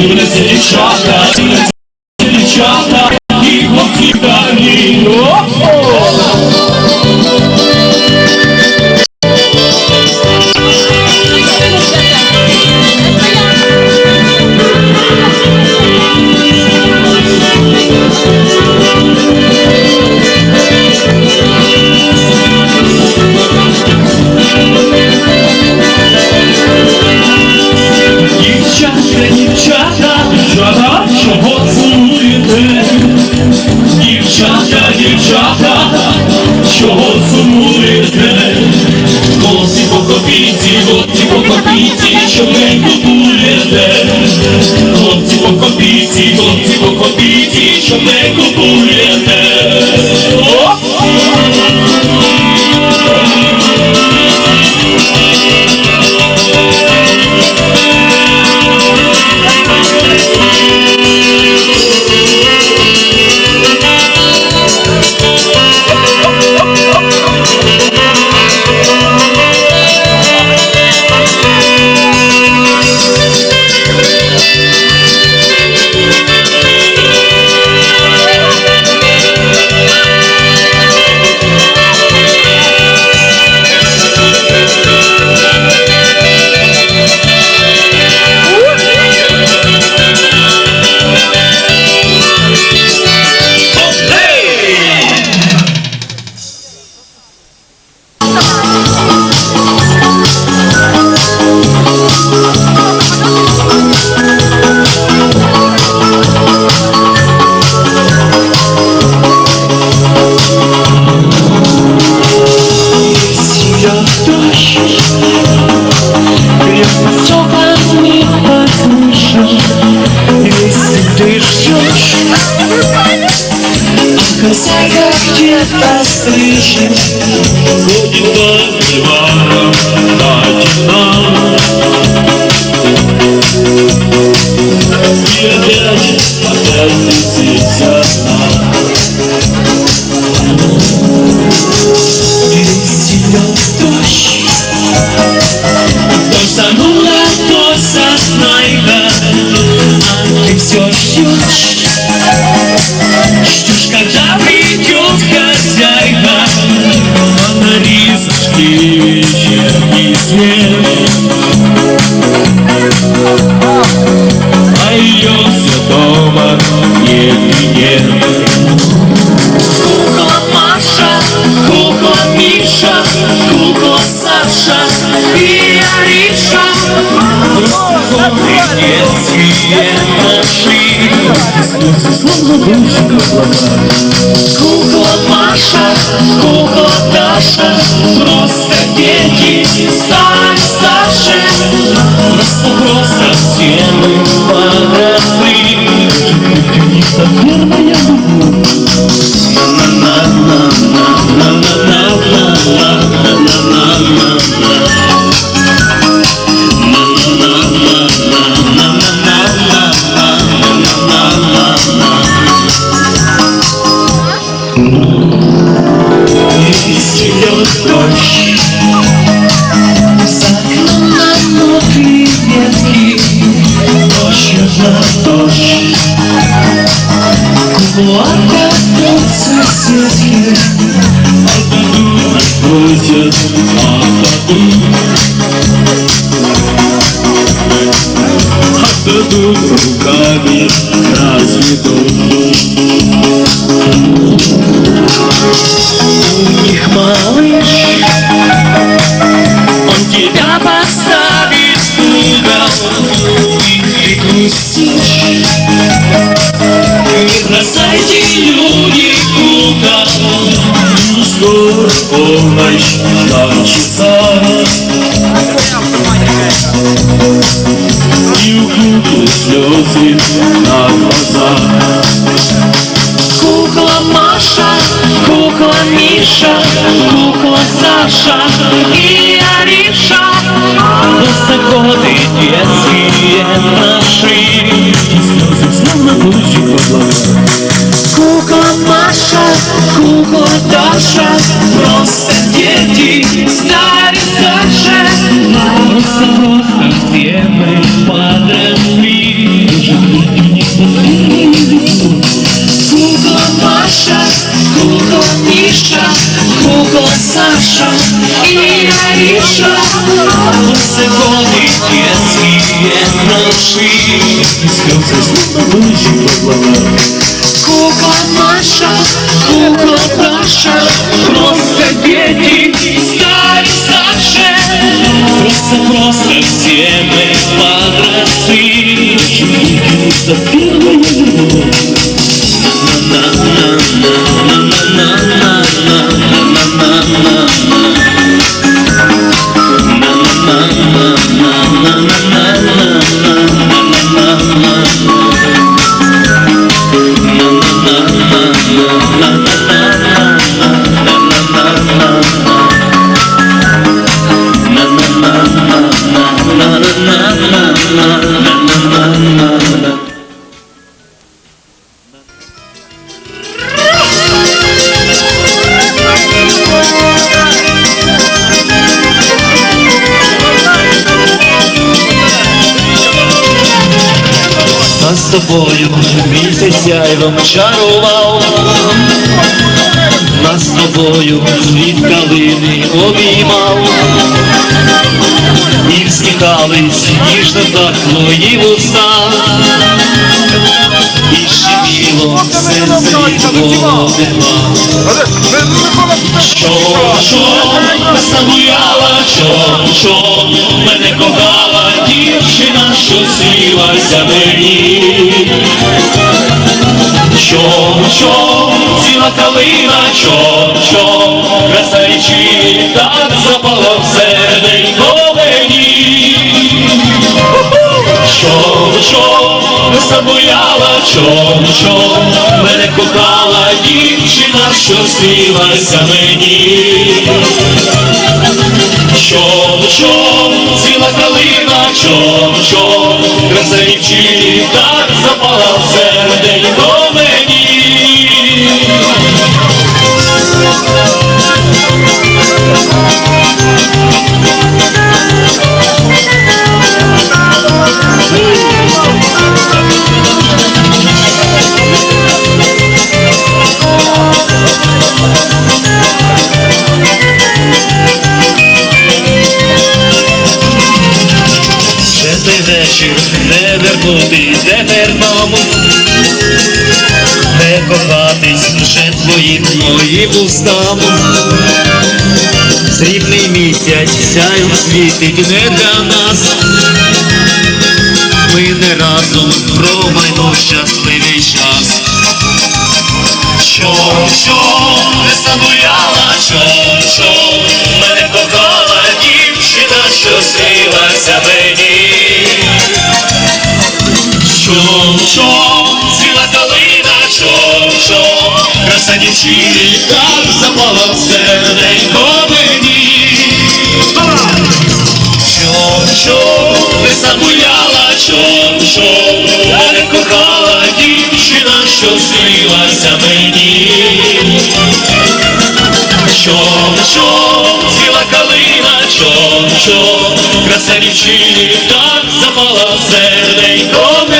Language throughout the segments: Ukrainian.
Дивляться дівчата, дивляться дівчата, дівчата, сумуєте? Дівчата, дівчата, чого сумуєте? Хлопці по копійці, хлопці по копійці, що не купуєте? Хлопці по копійці, хлопці по копійці, що не купуєте? А хозяйка где-то слышит, ходит по бульварам одна. И опять, опять одна. Идет дождь Дождь занула, то А ты все Ждешь, вечерний свет А ее все дома нет и нет Кукла Маша, кукла Миша, кукла Саша и Ариша. Просто немецкие ножи, слезы словно бывших слова. Кукла Маша, кукла Даша, просто дети стали старше. Просто-просто все мы подросли. Них так верная любовь. ночь два часа И у куклы слезы на глазах Кукла Маша, кукла Миша, кукла Саша и Ариша. Высоко-ты детские наши. И слезы словно дождик в облаках Кукла Маша, кукла Даша, просто дети, старый Саша. Просто, просто все мы подросли. Кукла Маша, кукла Миша, кукла Саша и Ариша. Высоко-ты детские наши. И слезы словно дождик в облаках Кукла Маша, The feeling. Тобою місяць сяйвом чарував, нас з тобою від калини обіймав, і всміхались ніжно так твої вуста, і щеміло серце твого тепла. Весна буяла, що, що, мене кохала дівчина, що снилася мені. Що, що, ціла калина, що, що, краса річі, так запала в серденько мені. Що, весна буяла, що, що, мене кохала дівчина, що снилася мені. Що, що, ціла калина, що, що, краса так запала в серденько тепер нам, не кохатись вже твоїм моїм устам. Срібний місяць сяйв світить не для нас. Ми не разом промайну щасливий час. Що, що, не стояла, що, що, мене кохала дівчина, що снилася Що, що, ціла калина, що, що, краса дівчини так запала в серденько мені. Що, що, не забуяла, що, що, мене кохала дівчина, що снилася мені. Що, що, ціла калина, що, що, краса дівчини так запала в серденько мені.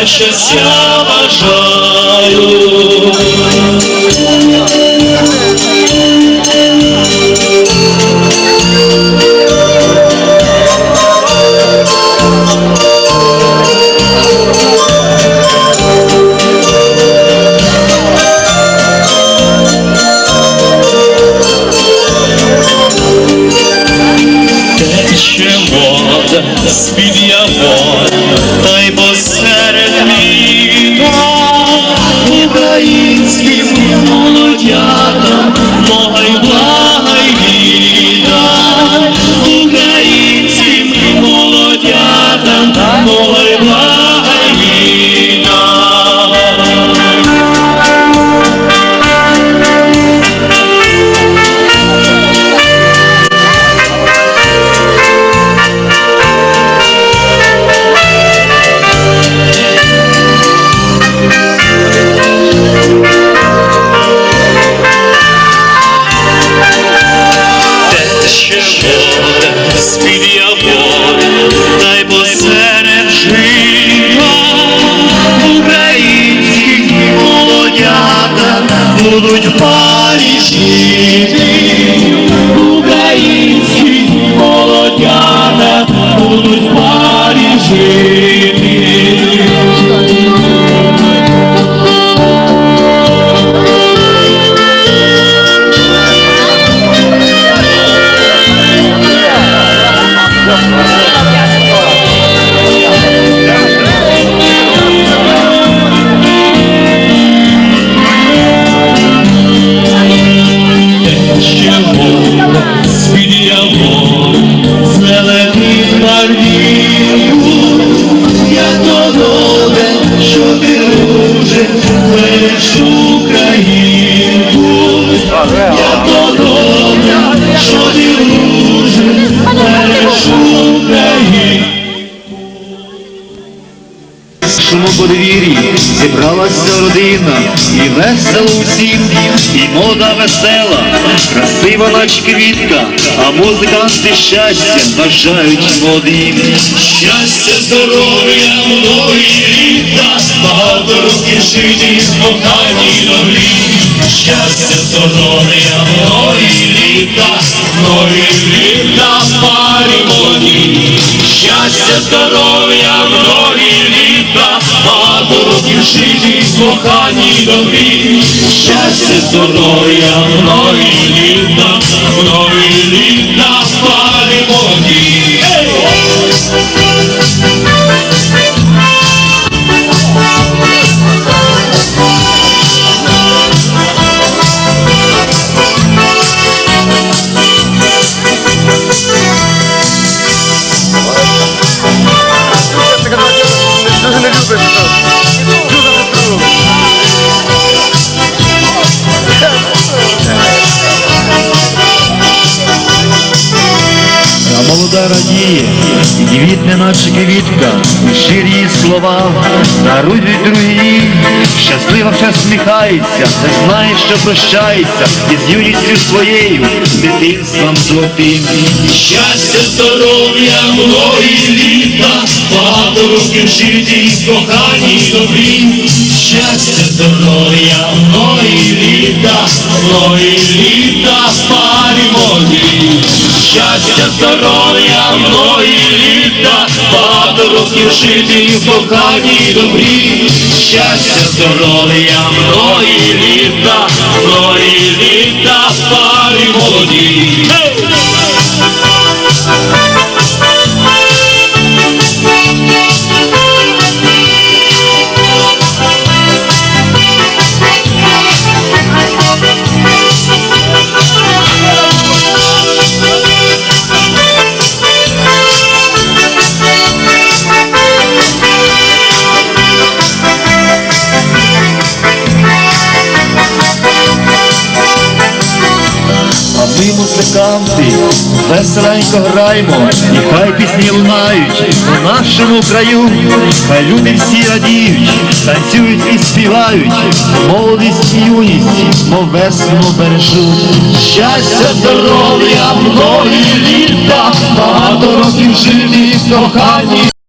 Я щастя бажаю. Тече вода з-під явора, і весело усім, і мода весела, красива нач квітка, а музиканти щастя бажають молодим. Щастя, здоров'я, многі літа, багато років життя, спокійні й добрі. Щастя, здоров'я, многі літа, многі літа, парі молоді. Щастя, здоров'я, многі літа, багато життя, спокійні добрі. Щастя, здоров'я, мною літа, мною літа, палимо молоді. Квітне наче квітка, її слова, дарують другі, щаслива все сміхається, не знає, що прощається, із юністю своєю, дитинством золотим. Щастя, здоров'я, многі літа, багато років житті, кохані й добрі. Щастя, здоров'я, многі літа, многі літа, парі молоді. Щастя, здоров'я, многі літа, багато років житті, кохані й добрі. Щастя, здоров'я, многі літа, многі літа, парі молоді. Ми музиканти, веселенько граємо, і хай пісні лунають у нашому краю, хай люди всі радіють, танцюють і співають, молодість і юність, мов весну бережуть. Щастя, здоров'я, многі літа, багато років жити в.